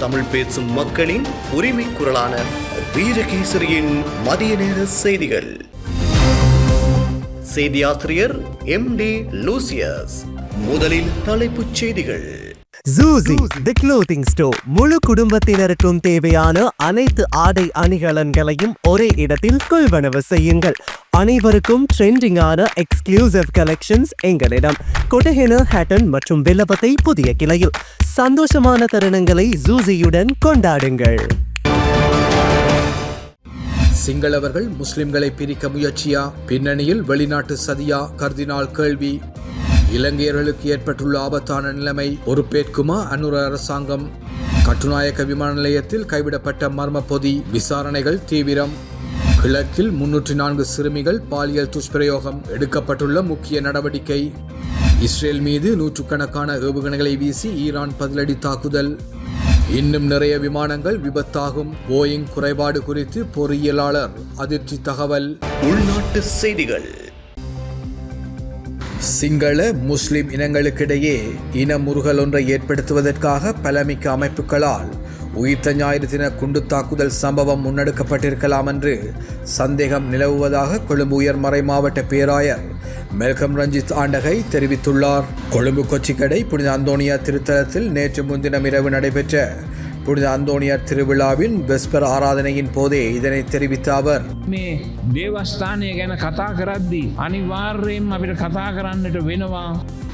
தமிழ் பேசும் மக்களின் உரிமை குரலான வீரகேசரியின் மதிய நேர செய்திகள். செய்தியாசிரியர் எம் டி லூசியஸ். முதலில் தலைப்புச் செய்திகள். ஜூசி தி க்ளோத்திங் ஸ்டோர் முழு குடும்பத்தினருக்கும் தேவையான அனைத்து ஆடை அணிகலன்களையும் ஒரே இடத்தில் கொள்வனவு செய்யுங்கள். அனைவருக்கும் ட்ரெண்டிங்கான எக்ஸ்க்ளூசிவ் கலெக்ஷன்ஸ் எங்களிடம். கொடஹென ஹேட்டன் மற்றும் வில்லபத்தை புதிய கிளையில். சந்தோஷமான தருணங்களை ஜூசியுடன் கொண்டாடுங்கள். சிங்களவர்கள் முஸ்லிம்களை பிரிக்க முயற்சியா? பின்னணியில் வெளிநாட்டு சதியா? கர்தினால் கேள்வி. இலங்கையர்களுக்கு ஏற்பட்டுள்ள ஆபத்தான நிலைமை பொறுப்பேற்குமா அனுர அரசாங்கம். கட்டுநாயக்க விமான நிலையத்தில் கைவிடப்பட்ட மர்ம பொதி விசாரணைகள் தீவிரம். கிழக்கில் முன்னூற்றி நான்கு சிறுமிகள் பாலியல் துஷ்பிரயோகம் எடுக்கப்பட்டுள்ள முக்கிய நடவடிக்கை. இஸ்ரேல் மீது நூற்றுக்கணக்கான ஏவுகணைகளை வீசி ஈரான் பதிலடி தாக்குதல். இன்னும் நிறைய விமானங்கள் விபத்தாகும். போயிங் குறைபாடு குறித்து பொறியியலாளர் அதிர்ச்சி தகவல். உள்நாட்டு செய்திகள். சிங்கள முஸ்லிம் இனங்களுக்கிடையே இன முறுகல் ஒன்றை ஏற்படுத்துவதற்காக பலமிக்க அமைப்புகளால் உயிர்த்த ஞாயிறு தின குண்டு தாக்குதல் சம்பவம் முன்னெடுக்கப்பட்டிருக்கலாம் என்று சந்தேகம் நிலவுவதாக கொழும்பு உயர் மறை மாவட்ட பேராயர் மெல்கம் ரஞ்சித் ஆண்டகை தெரிவித்துள்ளார். கொழும்பு கொச்சிக்கடை புனித அந்தோனியா திருத்தலத்தில் நேற்று முன்தினம் இரவு நடைபெற்ற புனித அந்தோனியார் திருவிழாவின் வெஸ்பர் ஆராதனையின் போதே இதனை தெரிவித்த அவர் மே தேவஸ்தானிய கதா கரத்தி அனிவாரியம் அவர்கள் கதா கரன்னிட்டு வேணுவா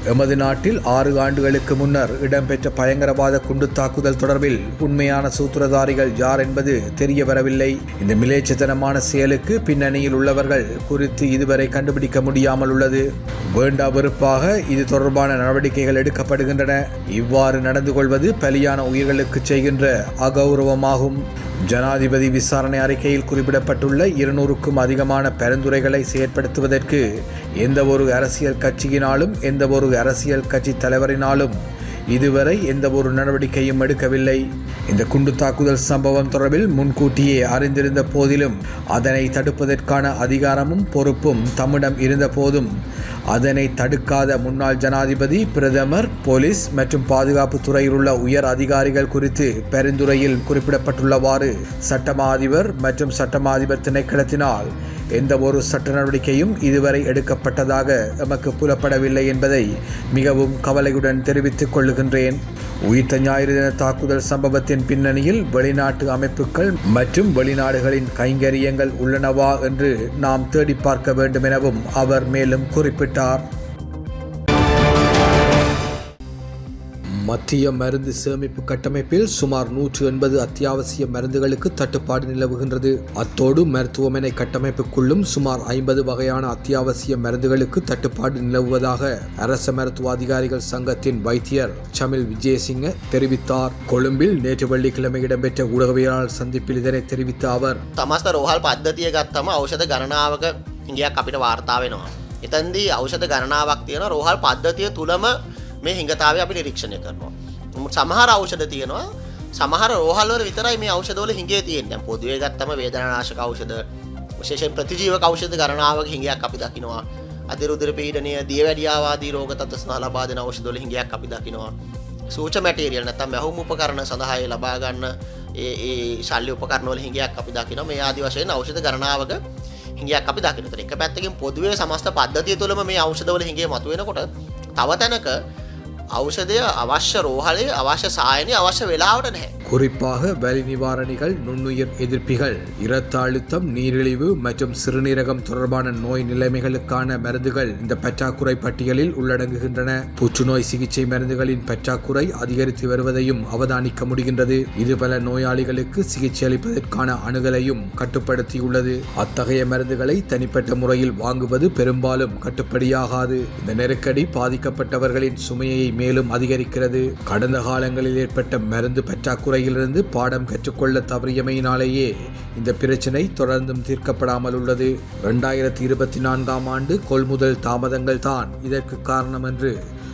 எமது நாட்டில் ஆறு ஆண்டுகளுக்கு முன்னர் இடம்பெற்ற பயங்கரவாத குண்டு தாக்குதல் தொடர்பில் உண்மையான சூத்திரதாரிகள் யார் என்பது தெரிய வரவில்லை. இந்த மிலேச்சத்தனமான செயலுக்கு பின்னணியில் உள்ளவர்கள் குறித்து இதுவரை கண்டுபிடிக்க முடியாமல் உள்ளது. வேண்டா வெறுப்பாக இது தொடர்பான நடவடிக்கைகள் எடுக்கப்படுகின்றன. இவ்வாறு நடந்து கொள்வது பலியான உயிர்களுக்கு செய்கின்ற அகௌரவமாகும். ஜனாதிபதி விசாரணை அறிக்கையில் குறிப்பிடப்பட்டுள்ள இருநூறுக்கும் அதிகமான பரிந்துரைகளை செயற்படுத்துவதற்கு எந்த ஒரு அரசியல் கட்சியினாலும் எந்த ஒரு அரசியல் கட்சி தலைவரினாலும் இதுவரை எந்த ஒரு நடவடிக்கையும் எடுக்கவில்லை. இந்த குண்டு தாக்குதல் சம்பவம் தொடர்பில் முன்கூட்டியே அறிந்திருந்த போதிலும் அதனை தடுப்பதற்கான அதிகாரமும் பொறுப்பும் தம்மிடம் இருந்த போதும் அதனை தடுக்காத முன்னாள் ஜனாதிபதி பிரதமர் போலீஸ் மற்றும் பாதுகாப்பு துறையில் உள்ள உயர் அதிகாரிகள் குறித்து பரிந்துரையில் குறிப்பிடப்பட்டுள்ளவாறு சட்டமா அதிபர் மற்றும் சட்டமா அதிபர் திணைக்களத்தினால் எந்த ஒரு சட்ட நடவடிக்கையும் இதுவரை எடுக்கப்பட்டதாக எமக்கு புலப்படவில்லை என்பதை மிகவும் கவலையுடன் தெரிவித்துக் கொள்ளுகின்றேன். உயிர்த்த ஞாயிறு தின தாக்குதல் சம்பவத்தின் பின்னணியில் வெளிநாட்டு அமைப்புகள் மற்றும் வெளிநாடுகளின் கைங்கரியங்கள் உள்ளனவா என்று நாம் தேடி பார்க்க வேண்டும் எனவும் அவர் மேலும் குறிப்பிட்டார். மத்திய மருந்து சேமிப்பு கட்டமைப்பில் சுமார் நூற்று எண்பது அத்தியாவசிய மருந்துகளுக்கு தட்டுப்பாடு நிலவுகின்றது அத்தோடு மருத்துவமனை கட்டமைப்புக்குள்ளும் சுமார் ஐம்பது வகையான அத்தியாவசிய மருந்துகளுக்கு தட்டுப்பாடு நிலவுவதாக அரச மருத்துவ அதிகாரிகள் சங்கத்தின் வைத்தியர் சமில் விஜயசிங்க தெரிவித்தார் கொழும்பில் நேற்று வெள்ளிக்கிழமை இடம்பெற்ற ஊடகவியலாளர் சந்திப்பில் இதனை தெரிவித்த அவர் තමස්ත රෝහල් පද්ධතිය ගත්තම අවෂධ ගණනාවක ඉගයක් අපිට වාර්තා වෙනවා. එතන්දී අවෂධ ගණනාවක් තියෙන රෝහල් පද්ධතිය තුළම මේ හිඟතාව අපි නිරීක්ෂණය කරනවා. නමුත් සමහර අවෂධ තියෙනවා සමහර රෝහල්වල විතරයි මේ අවෂධවල හිගේ තියෙන පොදුවේ ගත්තම වේදනාශක අවෂධ විශේෂයෙන් ප්‍රතිජීව කෞෂධ ගණනාවක හිඟයක් අපි දකිනවා. අතිරුදර පීඩනය දියවැඩියාවාදී රෝග තත්ස්නා ලබාදන අවෂධවල හිඟයක් අපි දකිනවා. සූච මැටේරියල් නැතම් මැහුම් උපකරණ සඳහාය ලබාගන්න ඒ ඒ ශල්්‍ය උපකරනවල හිඟයක් අපි දකින මේ ආදි වශයෙන් අවෂධ කරනාවක හිඟයක් අපි දකිනතර එක පැත්තකින් පොදුවේ සමස්ත පද්ධතිය තුළම මේ අවෂධවල හිගේ මතුවෙනකොට තව තැනක අවෂධය අවශ්‍ය රෝහලේ අවශ්‍ය සායනය අවශ්‍ය වෙලාවට නැහැ குறிப்பாக வலி நிவாரணிகள் நுண்ணுயிர் எதிர்ப்பிகள் இரத்த அழுத்தம் நீரிழிவு மற்றும் சிறுநீரகம் தொடர்பான நோய் நிலைமைகளுக்கான மருந்துகள் இந்த பற்றாக்குறை பட்டியலில் உள்ளடங்குகின்றன புற்றுநோய் சிகிச்சை மருந்துகளின் பற்றாக்குறை அதிகரித்து வருவதையும் அவதானிக்க முடிகின்றது இது பல நோயாளிகளுக்கு சிகிச்சை அளிப்பதற்கான அணுகலையும் கட்டுப்படுத்தியுள்ளது அத்தகைய மருந்துகளை தனிப்பட்ட முறையில் வாங்குவது பெரும்பாலும் கட்டுப்படியாகாது இந்த நெருக்கடி பாதிக்கப்பட்டவர்களின் சுமையை மேலும் அதிகரிக்கிறது. கடந்த காலங்களில் ஏற்பட்ட மருந்து பற்றாக்குறையிலிருந்து பாடம் கற்றுக்கொள்ள தவறியமையினாலேயே இந்த பிரச்சினை தொடர்ந்தும் தீர்க்கப்படாமல் உள்ளது. இரண்டாயிரத்தி இருபத்தி நான்காம் ஆண்டு கொள்முதல் தாமதங்கள் தான் இதற்கு காரணம் என்று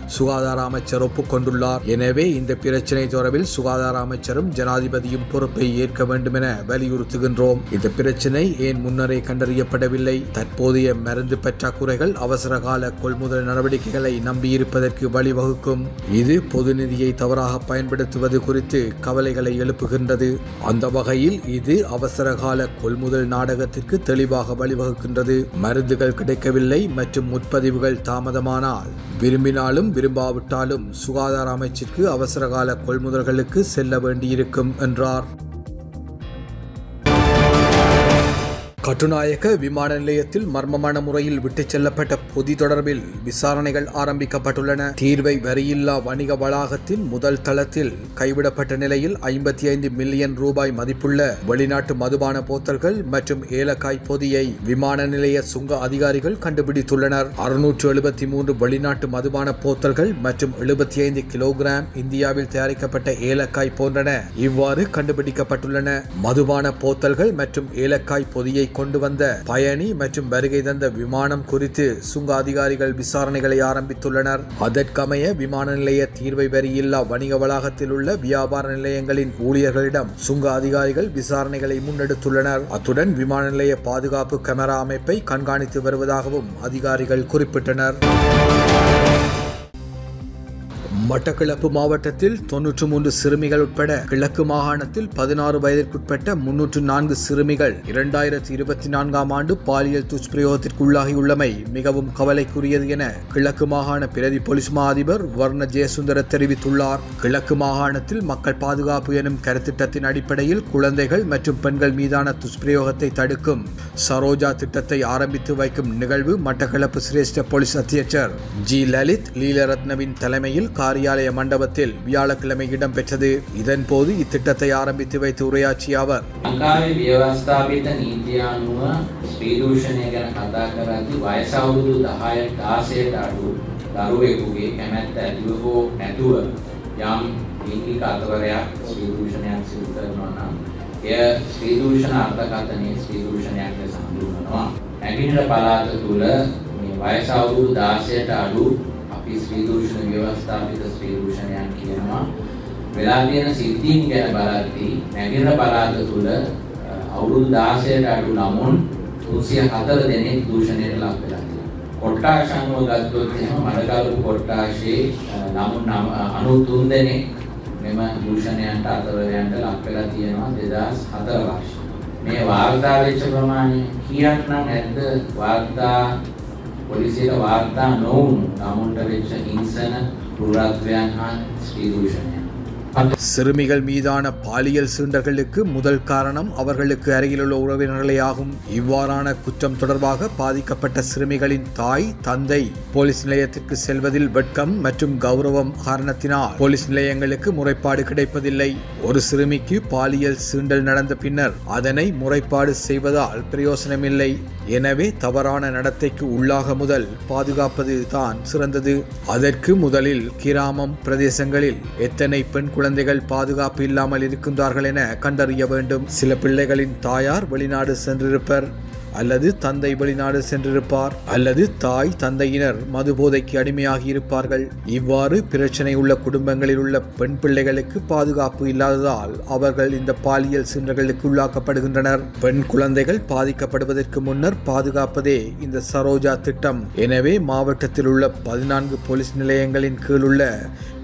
சுகாதார அமைச்சர் ஒப்புக்கொண்டுள்ளார். எனவே இந்த பிரச்சினை தொடர்பில் சுகாதார அமைச்சரும் ஜனாதிபதியும் பொறுப்பை ஏற்க வேண்டும் என வலியுறுத்துகின்றோம். இந்த பிரச்சினை ஏன் முன்னரே கண்டறியப்படவில்லை? தற்போதைய மருந்து பற்றாக்குறைகள் அவசரகால கொள்முதல் நடவடிக்கைகளை நம்பியிருப்பதற்கு வழிவகுக்கும். இது பொது நிதியை தவறாக பயன்படுத்துவது குறித்து கவலைகளை எழுப்புகின்றது. அந்த வகையில் இது அவசரகால கொள்முதல் நாடகத்திற்கு தெளிவாக வழிவகுக்கின்றது. மருந்துகள் கிடைக்கவில்லை மற்றும் முற்பதிவுகள் தாமதமானால் விரும்பினாலும் விரும்பாவிட்டாலும் சுகாதார அமைச்சிற்கு அவசரகால கொள்முதல்களுக்கு செல்ல வேண்டியிருக்கும் என்றார். கட்டுநாயக்க விமான நிலையத்தில் மர்மமான முறையில் விட்டுச் செல்லப்பட்ட பொதி தொடர்பில் விசாரணைகள் ஆரம்பிக்கப்பட்டுள்ளன. தீர்வை வரியில்லா வணிக வளாகத்தின் முதல் தளத்தில் கைவிடப்பட்ட நிலையில் ஐம்பத்தி ஐந்து மில்லியன் ரூபாய் மதிப்புள்ள வெளிநாட்டு மதுபான போத்தல்கள் மற்றும் ஏலக்காய் பொதியை விமான நிலைய சுங்க அதிகாரிகள் கண்டுபிடித்துள்ளனர். அறுநூற்று எழுபத்தி மூன்று வெளிநாட்டு மதுபான போத்தல்கள் மற்றும் எழுபத்தி ஐந்து கிலோகிராம் இந்தியாவில் தயாரிக்கப்பட்ட ஏலக்காய் போன்றன இவ்வாறு கண்டுபிடிக்கப்பட்டுள்ளன. மதுபான போத்தல்கள் மற்றும் ஏலக்காய் பொதியை கொண்டு வந்த பயணி மற்றும் வருகை தந்த விமானம் குறித்து சுங்க அதிகாரிகள் விசாரணைகளை ஆரம்பித்துள்ளனர். அதற்கமைய விமான நிலைய தீர்வை வரியில்லா வணிக வளாகத்தில் உள்ள வியாபார நிலையங்களின் ஊழியர்களிடம் சுங்க அதிகாரிகள் விசாரணைகளை முன்னெடுத்துள்ளனர். அத்துடன் விமான நிலைய பாதுகாப்பு கேமரா அமைப்பை கண்காணித்து வருவதாகவும் அதிகாரிகள் குறிப்பிட்டனர். மட்டக்கிழப்பு மாவட்டத்தில் தொன்னூற்று மூன்று சிறுமிகள் உட்பட கிழக்கு மாகாணத்தில் பதினாறு வயதிற்குட்பட்ட முன்னூற்று நான்கு சிறுமிகள் இரண்டாயிரத்தி இருபத்தி நான்காம் ஆண்டு பாலியல் துஷ்பிரயோகத்திற்குள்ளாகியுள்ளமை மிகவும் கவலைக்குரியது என கிழக்கு மாகாண பிரதி போலீஸ் மா அதிபர் வர்ண ஜெயசுந்தர தெரிவித்துள்ளார். கிழக்கு மாகாணத்தில் மக்கள் பாதுகாப்பு எனும் கருத்திட்டத்தின் அடிப்படையில் குழந்தைகள் மற்றும் பெண்கள் மீதான துஷ்பிரயோகத்தை தடுக்கும் சரோஜா திட்டத்தை ஆரம்பித்து வைக்கும் நிகழ்வு மட்டக்களப்பு சிரேஷ்ட போலீஸ் அத்தியட்சர் ஜி லலித் லீலரத்னவின் தலைமையில் கார் காரியாலய மண்டபத்தில் வியாழக்கிழமை இடம்பெற்றது இதன்போது இத்திட்டத்தை ஆரம்பித்து வைத்து உரையாற்றிய அவர் ලංකාවේ ව්‍යවස්ථාපිත නීතිය අනුව ස්ත්‍රීදූෂණය ගැන කතා කරද්දි වයස අවුරුදු 10 16ට අඩු දරුවෙකුගේ කැමැත්ත ඇතිව හෝ නැතුව යම් ලිංගික අතවරයක් ස්ත්‍රීදූෂණයක් සිදු කරනවා නම් එය ස්ත්‍රීදූෂණ අර්ථකථනයේ ස්ත්‍රීදූෂණයක් ලෙස හඳුන්වනවා. නැගිනහිර පළාත තුල මේ වයස අවුරුදු 16ට අඩු අපි ස්ත්‍රීදූෂණ ව්‍යවස්ථාපිත ස්ත්‍රීදූෂණයක් කියනවා. වෙලා තියෙන සිද්ධීන් ගැන බලද්දී නැගින පළාත තුළ අ, අවුරුදු 16ට අඩු ළමුන් 304 දෙනෙක් දූෂණයට ලක් වෙලා තියෙනවා. කොට්ටාශ අනුව ගත්තොත් එහෙම මඩකලපු කොට්ටාශේ අ, ළමුන් නම- 93 දෙනෙක් මෙම දූෂණයන්ට අතවරයන්ට ලක් වෙලා තියෙනවා 2004 වර්ෂයේ. මේ වාර්තා වෙච්ච ප්‍රමාණය කීයක් නම් ඇද්ද වාර්තා පොලිසියට වාර්තා නොවුණු ළමුන්ට වෙච්ච හිංසන ක්‍රූරත්වයන් හා ස්ත්‍රී දූෂණයන්. சிறுமிகள் மீதான பாலியல் சீண்டல்களுக்கு முதல் காரணம் அவர்களுக்கு அருகிலுள்ள உறவினர்களே ஆகும். இவ்வாறான குற்றம் தொடர்பாக பாதிக்கப்பட்ட சிறுமிகளின் தாய் தந்தை போலீஸ் நிலையத்திற்கு செல்வதில் வெட்கம் மற்றும் கௌரவம் காரணத்தினால் போலீஸ் நிலையங்களுக்கு முறைப்பாடு கிடைப்பதில்லை. ஒரு சிறுமிக்கு பாலியல் சீண்டல் நடந்த பின்னர் அதனை முறைப்பாடு செய்வதால் பிரயோசனமில்லை. எனவே தவறான நடத்தைக்கு உள்ளாக முதல் பாதுகாப்பது தான் சிறந்தது. அதற்கு முதலில் கிராமம் பிரதேசங்களில் எத்தனை பெண் குழந்தைகள் பாதுகாப்பு இல்லாமல் இருக்கின்றார்கள் என கண்டறிய வேண்டும். சில பிள்ளைகளின் தாயார் வெளிநாடு சென்றிருப்பர் அல்லது தந்தை வெளிநாடு சென்றிருப்பார் அல்லது தாய் தந்தையினர் மது போதைக்கு அடிமையாகி இருப்பார்கள். இவ்வாறு பிரச்சனை உள்ள குடும்பங்களில் உள்ள பெண் பிள்ளைகளுக்கு பாதுகாப்பு இல்லாததால் அவர்கள் இந்த பாலியல் சீண்டல்களுக்கு உள்ளாக்கப்படுகின்றனர். பெண் குழந்தைகள் பாதிக்கப்படுவதற்கு முன்னர் பாதுகாப்பதே இந்த சரோஜா திட்டம். எனவே மாவட்டத்தில் உள்ள பதினான்கு போலீஸ் நிலையங்களின் கீழ் உள்ள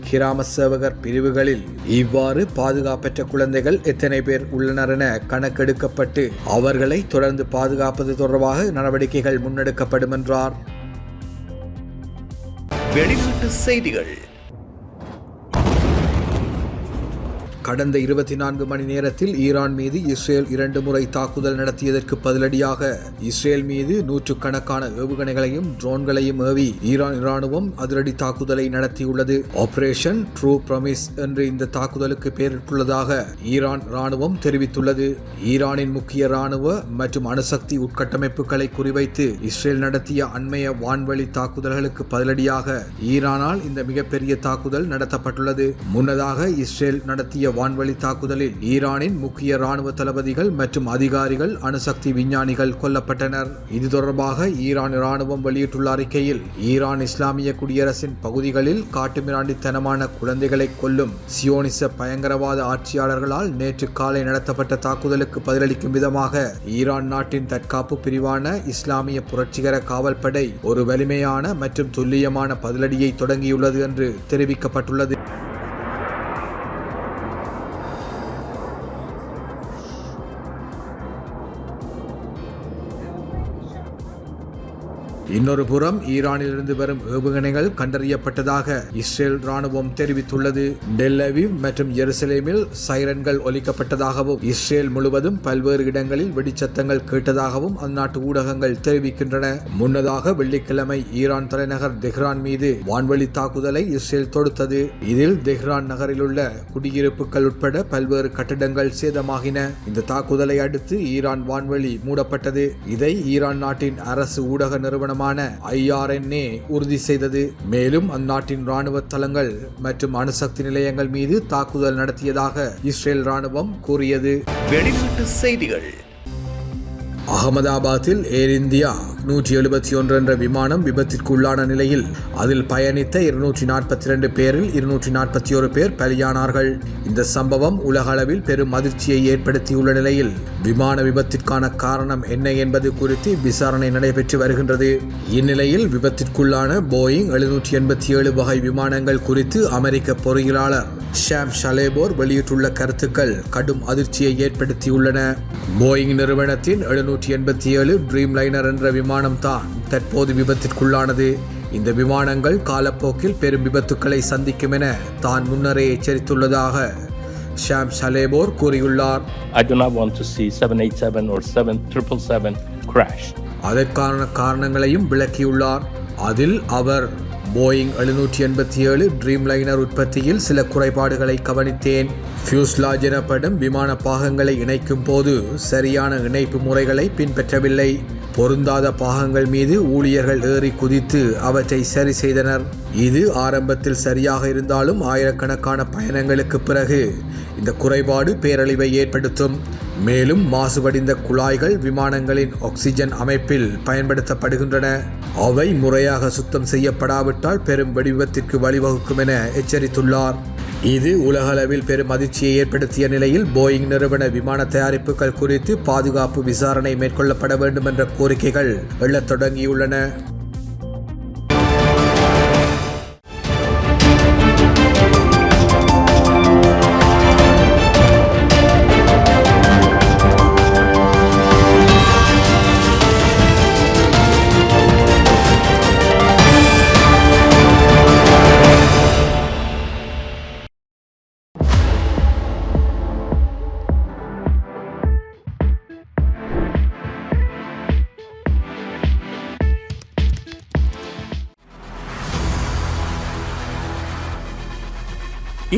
கிராம சேவகர் பிரிவுகளில் இவ்வாறு பாதுகாப்பற்ற குழந்தைகள் எத்தனை பேர் உள்ளனர் என கணக்கெடுக்கப்பட்டு அவர்களை தொடர்ந்து பாதுகாப்பது தொடர்பாக நடவடிக்கைகள் முன்னெடுக்கப்படும் என்றார் வெளிநாட்டு செய்திகள். கடந்த இருபத்தி நான்கு மணி நேரத்தில் ஈரான் மீது இஸ்ரேல் இரண்டு முறை தாக்குதல் நடத்தியதற்கு பதிலடியாக இஸ்ரேல் மீது நூற்றுக்கணக்கான ஏவுகணைகளையும் ட்ரோன்களையும் ஏவி ஈரான் இராணுவம் அதிரடி தாக்குதலை நடத்தியுள்ளது. ஆபரேஷன் ட்ரூ ப்ரமிஸ் என்று இந்த தாக்குதலுக்கு பெயரிட்டுள்ளதாக ஈரான் இராணுவம் தெரிவித்துள்ளது. ஈரானின் முக்கிய இராணுவ மற்றும் அணுசக்தி உட்கட்டமைப்புகளை குறிவைத்து இஸ்ரேல் நடத்திய அண்மைய வான்வழி தாக்குதல்களுக்கு பதிலடியாக ஈரானால் இந்த மிகப்பெரிய தாக்குதல் நடத்தப்பட்டுள்ளது. முன்னதாக இஸ்ரேல் நடத்திய வான்வழி தாக்குதலில் ஈரானின் முக்கிய ராணுவ தளபதிகள் மற்றும் அதிகாரிகள் அணுசக்தி விஞ்ஞானிகள் கொல்லப்பட்டனர். இது தொடர்பாக ஈரான் ராணுவம் வெளியிட்டுள்ள அறிக்கையில் ஈரான் இஸ்லாமிய குடியரசின் பகுதிகளில் காட்டுமிராண்டித்தனமான குழந்தைகளை கொல்லும் சியோனிச பயங்கரவாத ஆட்சியாளர்களால் நேற்று காலை நடத்தப்பட்ட தாக்குதலுக்கு பதிலளிக்கும் விதமாக ஈரான் நாட்டின் தற்காப்பு பிரிவான இஸ்லாமிய புரட்சிகர காவல்படை ஒரு வலிமையான மற்றும் துல்லியமான பதிலடியை தொடங்கியுள்ளது என்று தெரிவிக்கப்பட்டுள்ளது. இன்னொரு புறம் ஈரானிலிருந்து வரும் ஏவுகணைகள் கண்டறியப்பட்டதாக இஸ்ரேல் ராணுவம் தெரிவித்துள்ளது. டெல்லவிவ் மற்றும் எருசலேமில் சைரன்கள் ஒலிக்கப்பட்டதாகவும் இஸ்ரேல் முழுவதும் பல்வேறு இடங்களில் வெடிச்சத்தங்கள் கேட்டதாகவும் அந்நாட்டு ஊடகங்கள் தெரிவிக்கின்றன. முன்னதாக வெள்ளிக்கிழமை ஈரான் தலைநகர் தெஹ்ரான் மீது வான்வழி தாக்குதலை இஸ்ரேல் தொடுத்தது. இதில் தெஹ்ரான் நகரில் உள்ள குடியிருப்புகள் உட்பட பல்வேறு கட்டிடங்கள் சேதமாகின. இந்த தாக்குதலை அடுத்து ஈரான் வான்வழி மூடப்பட்டது. இதை ஈரான் நாட்டின் அரசு ஊடக நிறுவனம் நிறுவனமான ஐஆர்என்ஏ உறுதி செய்தது. மேலும் அந்நாட்டின் ராணுவ தளங்கள் மற்றும் அணுசக்தி நிலையங்கள் மீது தாக்குதல் நடத்தியதாக இஸ்ரேல் ராணுவம் கூறியது. வெளிநாட்டு செய்திகள். அகமதாபாத்தில் ஏர் இந்தியா நூற்றி எழுபத்தி ஒன்று என்ற விமானம் விபத்திற்குள்ளான நிலையில் அதில் பயணித்த இருநூற்றி நாற்பத்தி ரெண்டு பேரில் இருநூற்றி நாற்பத்தி ஒரு பேர் பலியானார்கள். இந்த சம்பவம் உலகளவில் பெரும் அதிர்ச்சியை ஏற்படுத்தியுள்ள நிலையில் விமான விபத்திற்கான காரணம் என்ன என்பது குறித்து விசாரணை நடைபெற்று வருகின்றது. இந்நிலையில் விபத்திற்குள்ளான போயிங் எழுநூற்றி எண்பத்தி ஏழு வகை விமானங்கள் குறித்து அமெரிக்க பொறியியலாளர் ஷாம் ஷலேபோர் வெளியிட்டுள்ள கருத்துக்கள் கடும் அதிர்ச்சியை ஏற்படுத்தியுள்ளன. போயிங் நிறுவனத்தின் எழுநூற்றி எண்பத்தி ஏழு ட்ரீம் லைனர் என்ற விமானம் தான் தற்போது விபத்திற்குள்ளானது. இந்த விமானங்கள் காலப்போக்கில் பெரும் விபத்துக்களை சந்திக்கும் என தான் முன்னரே எச்சரித்துள்ளதாக ஷாம் ஷலேபோர் கூறியுள்ளார். I do not want to see 787 or 7777 crash. அதற்கான காரணங்களையும் விளக்கியுள்ளார். அதில் அவர் போயிங் எழுநூற்றி எண்பத்தி ஏழு ட்ரீம் லைனர் உற்பத்தியில் சில குறைபாடுகளை கவனித்தேன். ஃபியூஸ்லாஜ் எனப்படும் விமான பாகங்களை இணைக்கும் போது சரியான இணைப்பு முறைகளை பின்பற்றவில்லை. பொருந்தாத பாகங்கள் மீது ஊழியர்கள் ஏறி குதித்து அவற்றை சரி செய்தனர். இது ஆரம்பத்தில் சரியாக இருந்தாலும் ஆயிரக்கணக்கான பயணங்களுக்கு பிறகு இந்த குறைபாடு பேரழிவை ஏற்படுத்தும். மேலும் மாசுபடிந்த குழாய்கள் விமானங்களின் ஆக்சிஜன் அமைப்பில் பயன்படுத்தப்படுகின்றன. அவை முறையாக சுத்தம் செய்யப்படாவிட்டால் பெரும் வெடிவிபத்திற்கு வழிவகுக்கும் என எச்சரித்துள்ளார். இது உலகளவில் பெரும் அதிர்ச்சியை ஏற்படுத்திய நிலையில் போயிங் நிறுவன விமான தயாரிப்புகள் குறித்து பாதுகாப்பு விசாரணை மேற்கொள்ளப்பட வேண்டும் என்ற கோரிக்கைகள் எழத் தொடங்கியுள்ளன.